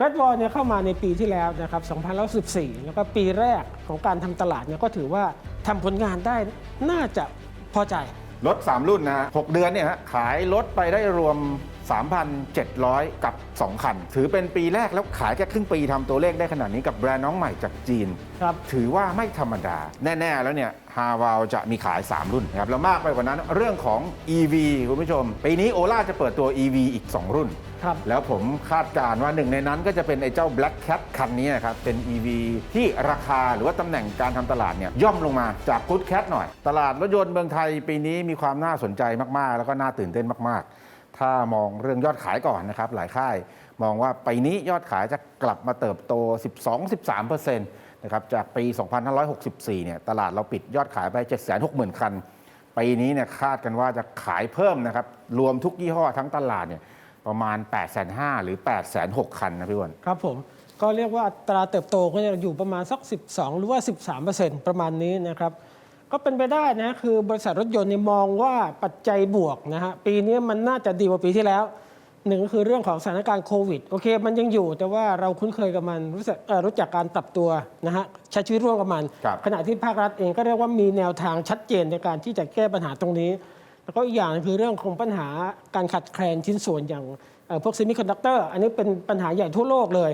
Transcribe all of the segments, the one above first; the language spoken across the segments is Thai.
g r e a t Wall เนี่ยเข้ามาในปีที่แล้วนะครับ 2014 แล้วก็ปีแรกของการทำตลาดเนี่ยก็ถือว่าทำผลงานได้น่าจะพอใจ รถ 3 รุ่นนะฮะ6เดือนเนี่ยฮะขายรถไปได้รวม 3,700 กับ 2 คัน ถือเป็นปีแรกแล้วขายแค่ครึ่งปีทำตัวเลขได้ขนาดนี้กับแบรนด์น้องใหม่จากจีน ครับถือว่าไม่ธรรมดา แน่ ๆ แล้วเนี่ยฮาวาจะมีขาย 3 รุ่นนะครับแล้วมากไปกว่านั้นเรื่องของ EV คุณผู้ชม ปีนี้โอล่าจะเปิดตัว EV อีก 2 รุ่น ครับ แล้วผมคาดการณ์ว่าหนึ่งในนั้นก็จะเป็นไอ้เจ้า Black Cat คันนี้นะครับ เป็น EV ที่ราคาหรือว่าตำแหน่งการทำตลาดเนี่ยย่อมลงมาจาก Good Cat หน่อย ตลาดรถยนต์เมืองไทยปีนี้มีความน่าสนใจมากๆ แล้วก็น่าตื่นเต้นมากๆ ถ้ามองเรื่องยอดขายก่อนนะครับ หลายค่ายมองว่าปีนี้ยอดขายจะกลับมาเติบโต 12-13%นะครับจากปี 2564 เนี่ยตลาดเราปิดยอดขายไป 760,000 คัน ปีนี้เนี่ยคาดกันว่าจะขายเพิ่มนะครับ รวมทุกยี่ห้อทั้งตลาดเนี่ยประมาณ 8 5 0 0 0หรือ 8 6 0 0 0 คันนะพี่อ้วนครับผม ก็เรียกว่าอัตราเติบโตก็จะอยู่ประมาณสัก 12 หรือว่า 13ประมาณนี้นะครับ ก็เป็นไปได้นะคือบริษัทรถยนต์เนี่ยมองว่าปัจจัยบวกนะฮะปีนี้มันน่าจะดีกว่าปีที่แล้วหนึ่งก็คือเรื่องของสถานการณ์โควิดโอเค มันยังอยู่แต่ว่าเราคุ้นเคยกับมันรู้จักเอ่อรู้จักการปรับตัวนะฮะใช้ชีวิตร่วมกับมันครับขณะที่ภาครัฐเองก็เรียกว่ามีแนวทางชัดเจนในการที่จะแก้ปัญหาตรงนี้ แล้วก็อีกอย่างหนึ่งคือเรื่องของปัญหาการขาดแคลนชิ้นส่วนอย่างเอ่อพวกซิมิคอนดักเตอร์อันนี้เป็นปัญหาใหญ่ทั่วโลกเลย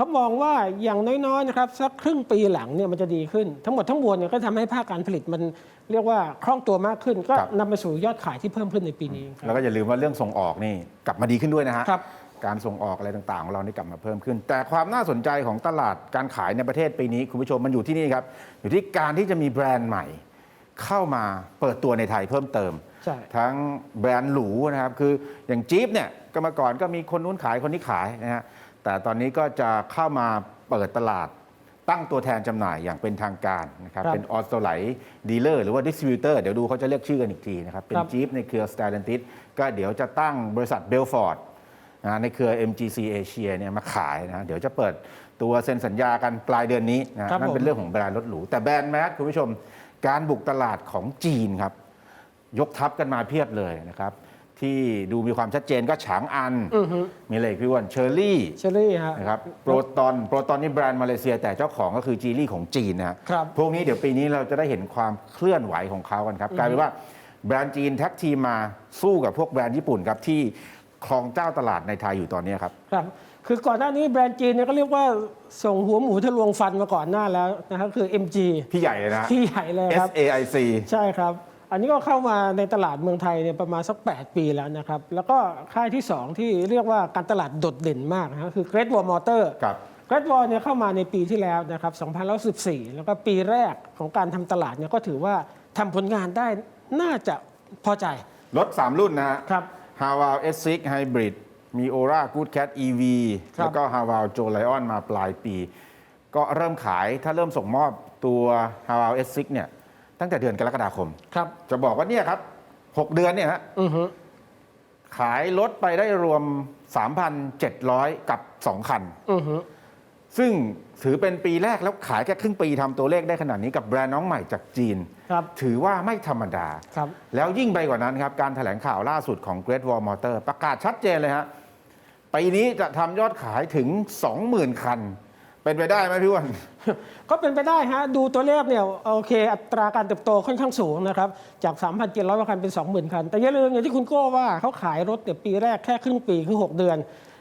เขามองว่าอย่างน้อยๆนะครับสักครึ่งปีหลังเนี่ยมันจะดีขึ้น ทั้งหมดทั้งมวลเนี่ยก็ทำให้ภาคการผลิตมันเรียกว่าคล่องตัวมากขึ้น ก็ครับนำไปสู่ยอดขายที่เพิ่มขึ้นในปีนี้ครับแล้วก็อย่าลืมว่าเรื่องส่งออกนี่กลับมาดีขึ้นด้วยนะฮะครับการส่งออกอะไรต่างๆของเรานี่กลับมาเพิ่มขึ้น แต่ความน่าสนใจของตลาดการขายในประเทศปีนี้คุณผู้ชมมันอยู่ที่นี่ครับอยู่ที่การที่จะมีแบรนด์ใหม่เข้ามาเปิดตัวในไทยเพิ่มเติมใช่ทั้งแบรนด์หรูนะครับ คืออย่างจี๊ปเนี่ยก็เมาก่อนก็มีคนนู้นขายคนนี้ขายนะฮะ แต่ตอนนี้ก็จะเข้ามาเปิดตลาดตั้งตัวแทนจำหน่ายอย่างเป็นทางการนะครับครับเป็นออสโตไลดีลเลอร์หรือว่าดิสติบิวเตอร์เดี๋ยวดูเขาจะเรียกชื่อกันอีกทีนะครับ เป็นครับ จี๊ปในเครือ s t y l e n t i s ก็เดี๋ยวจะตั้งบริษัทเบลฟอร์ดนะในเครือ MGC Asia เนี่ยมาขายนะเดี๋ยวจะเปิดตัวเซ็นสัญญากันปลายเดือนนี้นะครับนั่นเป็ผมนเรื่องของแบรนด์รถหรู แต่แบรนด์แมสคุณผู้ชมการบุกตลาดของจีนครับ ยกทัพกันมาเพียบเลยนะครับ ที่ดูมีความชัดเจนก็ฉางอัน อือฮึมีอะไรอีกพี่อ้วันเชอร์รี่เชอรี่ฮะ นะครับโปรตอนโปรตอนนี่แบรนด์มาเลเซีย แต่เจ้าของก็คือจีรี่ของจีนนะฮะครับ พวกนี้เดี๋ยวปีนี้เราจะได้เห็นความเคลื่อนไหวของเขากันครับกลายเป็นว่าแบรนด์จีนแท็กทีมมาสู้กับพวกแบรนด์ญี่ปุ่นครับที่ครองเจ้าตลาดในไทยอยู่ตอนนี้ครับ ครับ คือก่อนหน้านี้แบรนด์จีนเนี่ยก็เรียกว่าส่งหัวหมูทะลวงฟันมาก่อนหน้าแล้วนะครับคือ MG พี่ใหญ่เลยนะที่ใหญ่เลยครับ SAIC ใช่ครับ อันนี้ก็เข้ามาในตลาดเมืองไทยเนี่ยประมาณสัก 8 ปีแล้วนะครับ แล้วก็ค่ายที่ 2 ที่เรียกว่าการตลาดโดดเด่นมากนะครับคือ Great Wall Motor ครับ Great Wall เนี่ยเข้ามาในปีที่แล้วนะครับ2014 แล้วก็ปีแรกของการทำตลาดเนี่ยก็ถือว่าทำผลงานได้น่าจะพอใจ รถ 3 รุ่นนะฮะ ครับ ฮาวา S6 Hybrid มี Ora Good Cat EV ครับ แล้วก็ฮาวา Joe Lion มาปลายปี ก็เริ่มขายถ้าเริ่มส่งมอบตัวฮาวา S6 เนี่ย ตั้งแต่เดือนกรกฎาคม ครับ จะบอกว่าเนี่ยครับ6เดือนเนี่ยฮะอือฮึขายรถไปได้รวม 3,700 กับ 2 คัน อือฮึซึ่งถือเป็นปีแรกแล้วขายแค่ครึ่งปีทำตัวเลขได้ขนาดนี้กับแบรนด์น้องใหม่จากจีน ครับ ถือว่าไม่ธรรมดา ครับ แล้วยิ่งไปกว่านั้นครับ การถแถลงข่าวล่าสุดของ Great Wall Motor ประกาศชัดเจนเลยฮะปีนี้จะทำยอดขายถึง 20,000 คัน เป็นไปได้ไหมพี่อ้วันก็เป็นไปได้ฮะดูตัวเลขเนี่ยโอเค อัตราการเติบโตค่อนข้างสูงนะครับ จาก 3,700กว่าคันเป็น 20,000 คัน แต่อย่าลืมอย่างที่คุณโก้ว่าเขาขายรถเนี่ยปีแรกแค่ครึ่งปีคือ 6 เดือน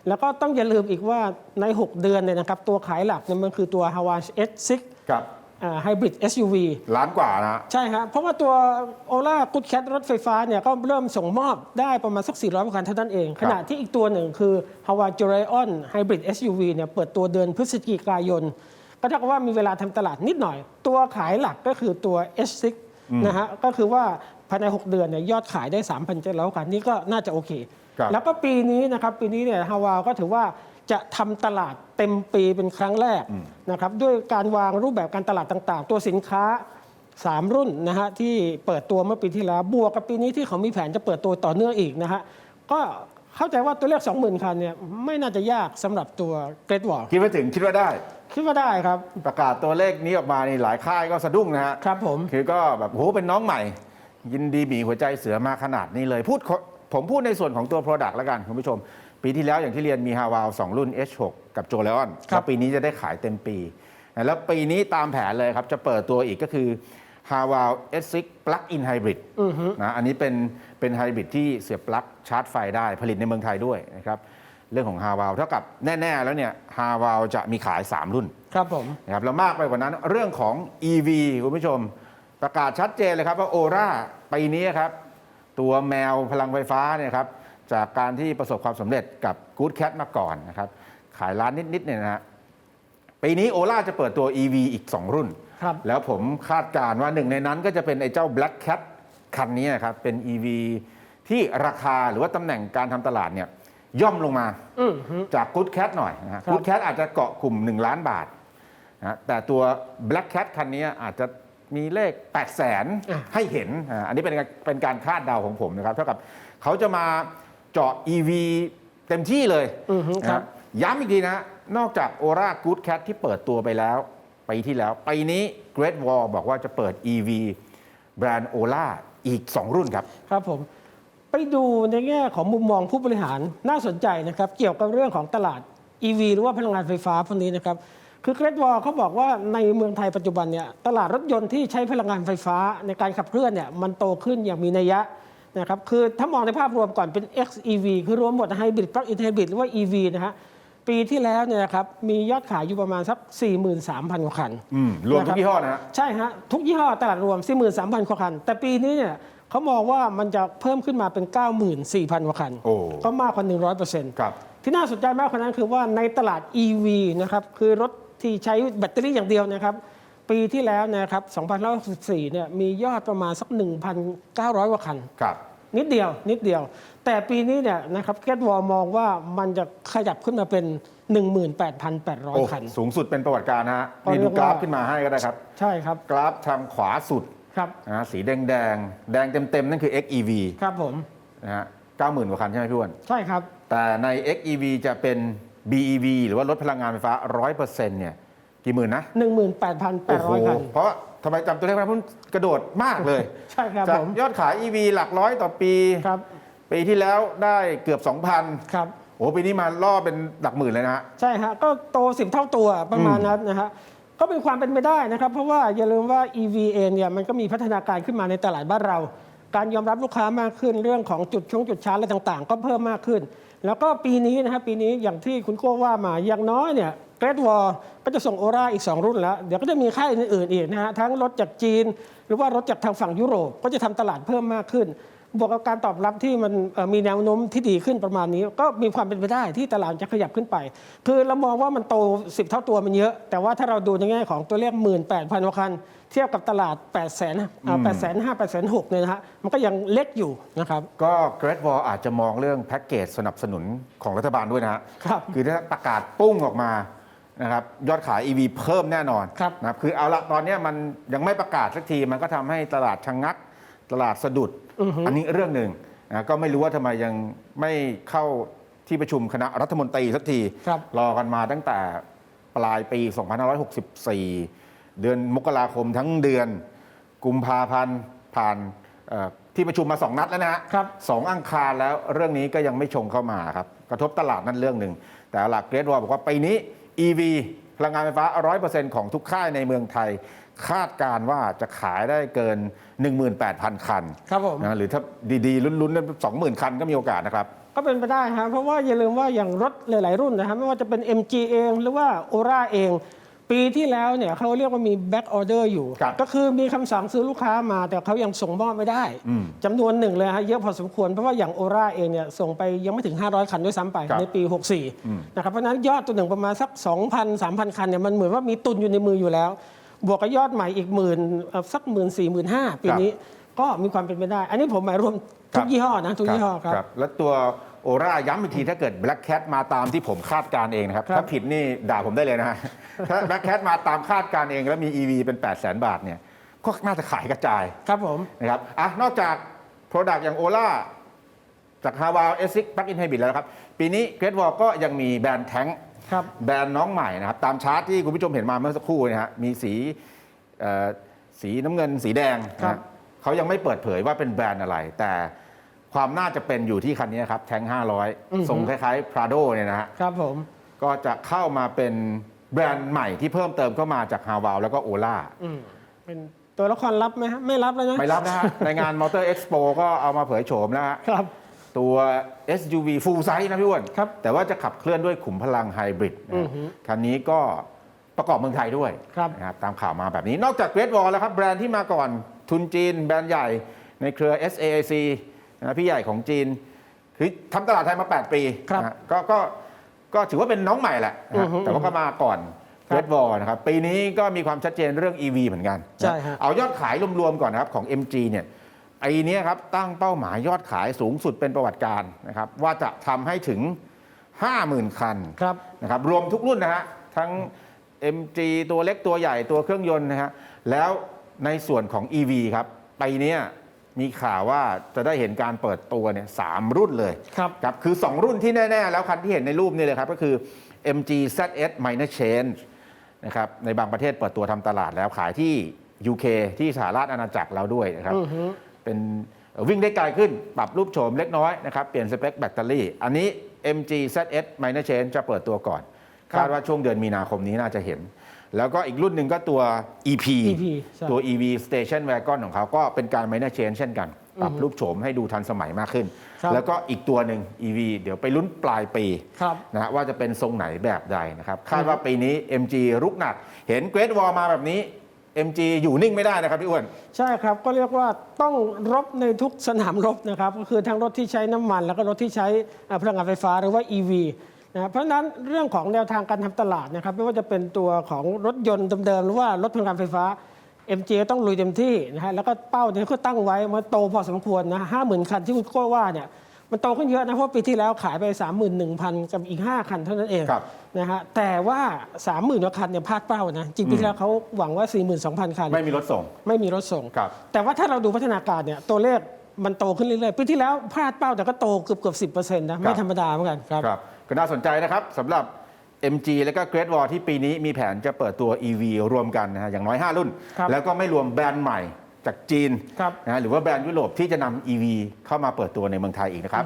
แล้วก็ต้องอย่าลืมอีกว่าใน 6 เดือนเนี่ยนะครับตัวขายหลักเนี่ยมันคือตัว h a w a s S6 ครับ ไฮบริด SUV ล้านกว่านะ ใช่ครับ เพราะว่าตัวโอล่ากุดแคทรถไฟฟ้าเนี่ยก็เริ่มส่งมอบได้ประมาณสัก 400กว่าคันเท่านั้นเอง ขณะที่อีกตัวหนึ่งคือ h a w a j o r i o n Hybrid SUV เนี่ยเปิดตัวเดือนพฤศจิกายน ก็เท่ากับว่ามีเวลาทำตลาดนิดหน่อย ตัวขายหลักก็คือตัว S6 นะฮะ ก็คือว่าภายใน 6 เดือนเนี่ยยอดขายได้ 3,700คันนี่ก็น่าจะโอเคครับแล้วก็ปีนี้นะครับปีนี้เนี่ยฮาวาก็ถือว่า จะทำตลาดเต็มปีเป็นครั้งแรกนะครับด้วยการวางรูปแบบการตลาดต่างๆ ตัวสินค้า 3 รุ่นนะฮะที่เปิดตัวเมื่อปีที่แล้วบวกกับปีนี้ที่เขามีแผนจะเปิดตัวต่อเนื่องอีกนะฮะก็เข้าใจว่าตัวเลข20,000 คันเนี่ยไม่น่าจะยากสำหรับตัวเกรดวอลคิดว่าถึงคิดว่าได้ คิดว่าได้ครับ ประกาศตัวเลขนี้ออกมานี่หลายค่ายก็สะดุ้งนะฮะครับผมคือก็แบบโหเป็นน้องใหม่ ยินดีบีหัวใจเสือมาขนาดนี้เลยพูดขอผมพูดในส่วนของตัว Product แล้วกันคุณผู้ชม ปีที่แล้วอย่างที่เรียนมีฮาวาว2รุ่น H6 กับโจเลออนครับแล้วปีนี้จะได้ขายเต็มปี แล้วปีนี้ตามแผนเลยครับ จะเปิดตัวอีกก็คือ h a w a l S6 Plug-in Hybrid นะอันนี้เป็นเป็นไฮบริดที่เสียบปลั๊กชาร์จไฟได้ผลิตในเมืองไทยด้วยนะครับเรื่องของ h a w a l เท่ากับแน่ ๆ แล้วเนี่ย h a w a l จะมีขาย 3 รุ่นครับผมนะครับแล้วมากไปกว่านั้นเรื่องของ EV คุณผู้ชม ประกาศชัดเจนเลยครับว่าโอราปีนี้ครับ ตัวแมวพลังไฟฟ้าเนี่ยครับ จากการที่ประสบความสำเร็จกับ Good Cat มาก่อนนะครับ ขายร้านนิด ๆ เนี่ยนะฮะปีนี้โอราจะเปิดตัว EV อีก 2 รุ่น ครับ แล้วผมคาดการณ์ว่าหนึ่งในนั้นก็จะเป็นไอ้เจ้า Black Cat คันนี้ครับ เป็น EV ที่ราคาหรือว่าตำแหน่งการทำตลาดเนี่ยย่อมลงมา อืมฮึ จาก Good Cat หน่อยนะฮะ ครับ Good Cat อาจจะเกาะกลุ่ม 1 ล้านบาทนะแต่ตัว Black Cat คันนี้อาจจะมีเลข 8 0 0แสนให้เห็นอ่าอันนี้เป็นการเป็นการคาดเดาของผมนะครับ เท่ากับเขาจะมา เจาะ EV เต็มที่เลยอือฮึนะครับย้ำอีกทีนะ นอกจาก Aura Good Cat ที่เปิดตัวไปแล้วปีที่แล้วปีนี้ Great Wall บอกว่าจะเปิด EV แบรนด์ Ola อีก 2 รุ่นครับ ครับผมไปดูในแง่ของมุมมองผู้บริหารน่าสนใจนะครับ เกี่ยวกับเรื่องของตลาด EV หรือว่าพลังงานไฟฟ้าพวกนี้นะครับ คือเกรดวอลเขาบอกว่าในเมืองไทยปัจจุบันเนี่ยตลาดรถยนต์ที่ใช้พลังงานไฟฟ้าในการขับเคลื่อนเนี่ยมันโตขึ้นอย่างมีนัยยะ นะครับคือถ้ามองในภาพรวมก่อนเป็น XEV คือรวมหมดไฮบริดปลั๊กอินไฮบริดหรือว่า EV นะฮะปีที่แล้วเนี่ยนะครับมียอดขายอยู่ประมาณสัก 43,000 กว่าคันอืมรวมทุกยี่ห้อนะฮะใช่ฮะทุกยี่ห้อตลาดรวม 43,000 กว่าคัน แต่ปีนี้เนี่ยเขามองว่ามันจะเพิ่มขึ้นมาเป็น 94,000 กว่าคัน โอ้ก็มากกว่า 100%ครับ ที่น่าสนใจมากกว่านั้นคือว่าในตลาด EV นะครับคือรถที่ใช้แบตเตอรี่อย่างเดียวนะครับ ปีที่แล้วนะครับ2064เนี่ยมียอดประมาณสัก 1,900กว่าคัน ครับ นิดเดียว นิดเดียว แต่ปีนี้เนี่ยนะครับเกตวอลมองว่ามันจะขยับขึ้นมาเป็น โอ้18,800 คัน สูงสุดเป็นประวัติการณ์นะฮะก็นี่เรีดูยกกราฟว่าขึ้นมาให้ก็ได้ครับ ใช่ครับ กราฟทางขวาสุดครับ นะฮะสีแดงแดงๆแดงเต็มๆ นั่นคือ XEV ครับผม นะฮะ90,000กว่าคันใช่ไหมพี่อ้วน ใช่ครับ แต่ใน XEV จะเป็น BEV หรือว่ารถพลังงานไฟฟ้า 100%เนี่ย กี่หมื่นนะ18,800คัน เพราะทำไมจำตัวเลขไม่ได้เพราะมันกระโดดมากเลยใช่ครับจากผม ยอดขาย EV หลักร้อยต่อปี ครับ ปีที่แล้วได้เกือบ 2,000ครับ โอ้ปีนี้มาล่อเป็นหลักหมื่นเลยนะฮะ ใช่ฮะ ก็โตสิบเท่าตัวประมาณนั้นนะฮะ ก็เป็นความเป็นไปได้นะครับ เพราะว่าอย่าลืมว่า EV เองเนี่ยมันก็มีพัฒนาการขึ้นมาในตลาดบ้านเรา การยอมรับลูกค้ามากขึ้นเรื่องของจุดชงจุดชาร์จอะไรต่างๆ ก็เพิ่มมากขึ้น แล้วก็ปีนี้นะครับปีนี้อย่างที่คุณโก้ว่ามาอย่างน้อยเนี่ย เกรดวอลก็จะส่งโอราอีก 2 รุ่นแล้ว เดี๋ยวก็จะมีค่ายอื่นๆอีกนะฮะทั้งรถจากจีน หรือว่ารถจากทางฝั่งยุโรปก็จะทำตลาดเพิ่มมากขึ้น บวกกับการตอบรับที่มันเอ่อมีแนวโน้มที่ดีขึ้นประมาณนี้ ก็มีความเป็นไปได้ที่ตลาดจะขยับขึ้นไป คือเรามองว่ามันโต 10 เท่าตัวมันเยอะ แต่ว่าถ้าเราดูในแง่ของตัวเลข 18,000กว่าคัน เทียบกับตลาด 8 0 0 0 0 0 8 5 0 0 0 8 6 0 0เนี่ยนะฮะมันก็ยังเล็กอยู่นะครับก็ Great Wall อาจจะมองเรื่องแพ็กเกจสนับสนุนของรัฐบาลด้วยนะฮะครับคือถ้าประกาศปุ้งออกมา นะครับยอดขาย EV เพิ่มแน่นอนครับ นะครับคือเอาละตอนเนี้ยมันยังไม่ประกาศสักทีมันก็ทำให้ตลาดชะงงัก ตลาดสะดุดอันนี้เรื่องหนึ่งนะก็ไม่รู้ว่าทำไมยังไม่เข้าที่ประชุมคณะรัฐมนตรีสักที ครับ รอกันมาตั้งแต่ปลายปี 2564 เดือนมกราคมทั้งเดือนกุมภาพันธ์ผ่านเอ่อที่ประชุมมาสองนัดแล้วนะฮะครับ สองอังคารแล้วเรื่องนี้ก็ยังไม่ชงเข้ามาครับ กระทบตลาดนั่นเรื่องหนึ่ง แต่หลักเกรดวอลบอกว่าปีนี้ EV พลังงานไฟฟ้า 100%ของทุกค่ายในเมืองไทย คาดการณ์ว่าจะขายได้เกิน 18,000 คันครับผมนะหรือถ้าดีๆ ลุ้นๆ 20,000 คันก็มีโอกาสนะครับ ก็เป็นไปได้ฮะเพราะว่าอย่าลืมว่าอย่างรถหลาย ๆ รุ่นนะครับไม่ว่าจะเป็น MG เอง หรือว่า Ora เอง ปีที่แล้วเนี่ยเขาเรียกว่ามี back order อยู่ ครับก็คือมีคำสั่งซื้อลูกค้ามาแต่เขายังส่งมอบไม่ได้อืมจำนวนหนึ่งเลยฮะเยอะพอสมควร เพราะว่าอย่าง Ora เองเนี่ยส่งไปยังไม่ถึง 500 คันด้วยซ้ำไปครับในปี64นะครับเพราะฉะนั้นยอดตัวหนึ่งประมาณสัก 2,000 3,000 คันเนี่ยมันเหมือนว่ามีตุนอยู่ในมืออยู่แล้ว บวกกับยอดใหม่อีกหมื่นเอ่อสักหมื่นสี่หมื่นห้าปีนี้ ก็มีความเป็นไปได้ อันนี้ผมหมายรวมทุกยี่ห้อนะทุกยี่ห้อครับ แล้วตัวโอราย้ำอีกทีถ้าเกิด Black Cat มาตามที่ผมคาดการณ์เองนะครับครับ ถ้าผิดนี่ด่าผมได้เลยนะฮะถ้า Black Cat มาตามคาดการณ์เองแล้วมี EV เป็น 8 0 0 0 0 0บาทเนี่ยก็น่าจะขายกระจายครับผมนะครับอะนอกจาก Product อย่างโอล่าจากฮาวา S6 Plug-in Hybrid แล้วนะครับ ปีนี้ Great Wall ก็ยังมีแบรนด์แท้งครับแบรนด์น้องใหม่นะครับ ตามชาร์ตที่คุณผู้ชมเห็นมาเมื่อสักครู่นะฮะมีสีเอ่อสีน้ำเงินสีแดงนะครัฮะบ เขายังไม่เปิดเผยว่าเป็นแบรนด์อะไร แต่ความน่าจะเป็นอยู่ที่คันนี้ครับแทงอือฮึ500ทรงคล้ายๆ Prado เนี่ยนะฮะครับผมก็จะเข้ามาเป็นแบรนด์ใหม่ที่เพิ่มเติมเข้ามาจากฮาวาแล้วก็โอล่าอืมเป็นตัวละครลับไหมฮะไม่รับแล้วนะไม่รับนะฮะในงาน Motor Expo ก็เอามาเผยโฉมแล้วฮะครับ ตัว SUV full size นะพี่อ้วนครับแต่ว่าจะขับเคลื่อนด้วยขุมพลังไฮบริดนะอืฮะอฮึคันนี้ก็ประกอบเมืองไทยด้วยครับนะครับตามข่าวมาแบบนี้นอกจากเกรดวอลแล้วครับ แบรนด์ที่มาก่อน ทุนจีนแบรนด์ใหญ่ในเครือ SAAC นะพี่ใหญ่ของจีน คือทำตลาดไทยมา 8 ปีครับนะฮะก็ก็ก็ถือว่าเป็นน้องใหม่แหละนะอืฮะอฮึแต่ว่าก็มาก่อนครัเกบรดวอลนะครับ ปีนี้ก็มีความชัดเจนเรื่อง EV เหมือนกันนใช่ฮะ เอายอดขายรวมๆก่อนนะครับของ MG เนี่ยไอ้เนี้ยครับตั้งเป้าหมายยอดขายสูงสุดเป็นประวัติการนะครับว่าจะทำให้ถึง 50,000 คัน ครับ นะครับรวมทุกรุ่นนะฮะทั้ง MG ตัวเล็กตัวใหญ่ตัวเครื่องยนต์นะฮะแล้ว ในส่วนของ EV ครับปีเนี้ยมีข่าวว่าจะได้เห็นการเปิดตัวเนี่ยสามรุ่นเลยครับครับคือ 2 รุ่นที่แน่ ๆ แล้วคันที่เห็นในรูปนี่เลยครับก็คือ MG ZS Minor Change นะครับในบางประเทศเปิดตัวทำตลาดแล้วขายที่ UK ที่สหราชอาณาจักรแล้วด้วยนะครับอือฮึเป็นเอ่อวิ่งได้ไกลขึ้นปรับรูปโฉมเล็กน้อยนะครับเปลี่ยนสเปคแบตเตอรี่ อันนี้ MG ZS Minor Change จะเปิดตัวก่อนครับคาดว่าช่วงเดือนมีนาคมนี้น่าจะเห็น แล้วก็อีกรุ่นหนึ่งก็ตัว EP EP ใช่ ตัว EV Station Wagon ของเขาก็เป็นการ Minor Change เช่นกัน ปรับรูปโฉมให้ดูทันสมัยมากขึ้น ครับ แล้วก็อีกตัวหนึ่ง EV เดี๋ยวไปลุ้นปลายปี ครับ นะฮะว่าจะเป็นทรงไหนแบบใดนะครับ คาดว่าปีนี้ MG รุกหนัก เห็นเกรดวอลมาแบบนี้ MG อยู่นิ่งไม่ได้นะครับพี่อ้วน ใช่ครับ ก็เรียกว่าต้องรบในทุกสนามรบนะครับ ก็คือทั้งรถที่ใช้น้ำมัน แล้วก็รถที่ใช้อ่าพลังงานไฟฟ้าหรือว่า EV นะครับเพราะฉะนั้นเรื่องของแนวทางการทำตลาดนะครับไม่ว่าจะเป็นตัวของรถยนต์เดิมๆหรือว่ารถพลังงานไฟฟ้า MG ก็ต้องลุยเต็มที่นะฮะแล้วก็เป้าเนี่ยก็ตั้งไว้มันโตพอสมควรนะห้าหมื่นคันที่คุณโก้ว่าเนี่ยมันโตขึ้นเยอะนะเพราะปีที่แล้วขายไป 31,000 กับอีก 5 คันเท่านั้นเองครับนะฮะแต่ว่า 30,000กว่าคันเนี่ยพลาดเป้านะจริงปีที่แล้วเขาหวังว่า 42,000 คัน ไม่มีรถส่ง ไม่มีรถส่งครับแต่ว่าถ้าเราดูพัฒนาการเนี่ยตัวเลขมันโตขึ้นเรื่อยๆปีที่แล้วพลาดเป้าแต่ก็โตเกือบเกือบสิบเปอร์เซ็นต์นะไม่ธรรมดาเหมือนกันครับครับ ก็น่าสนใจนะครับสำหรับ MG และก็ Great Wall ที่ปีนี้มีแผนจะเปิดตัว EV รวมกันนะฮะอย่างน้อย 5 รุ่น ครับแล้วก็ไม่รวมแบรนด์ใหม่จากจีนครับ นะฮะหรือว่าแบรนด์ยุโรปที่จะนำ EV เข้ามาเปิดตัวในเมืองไทยอีกนะครับ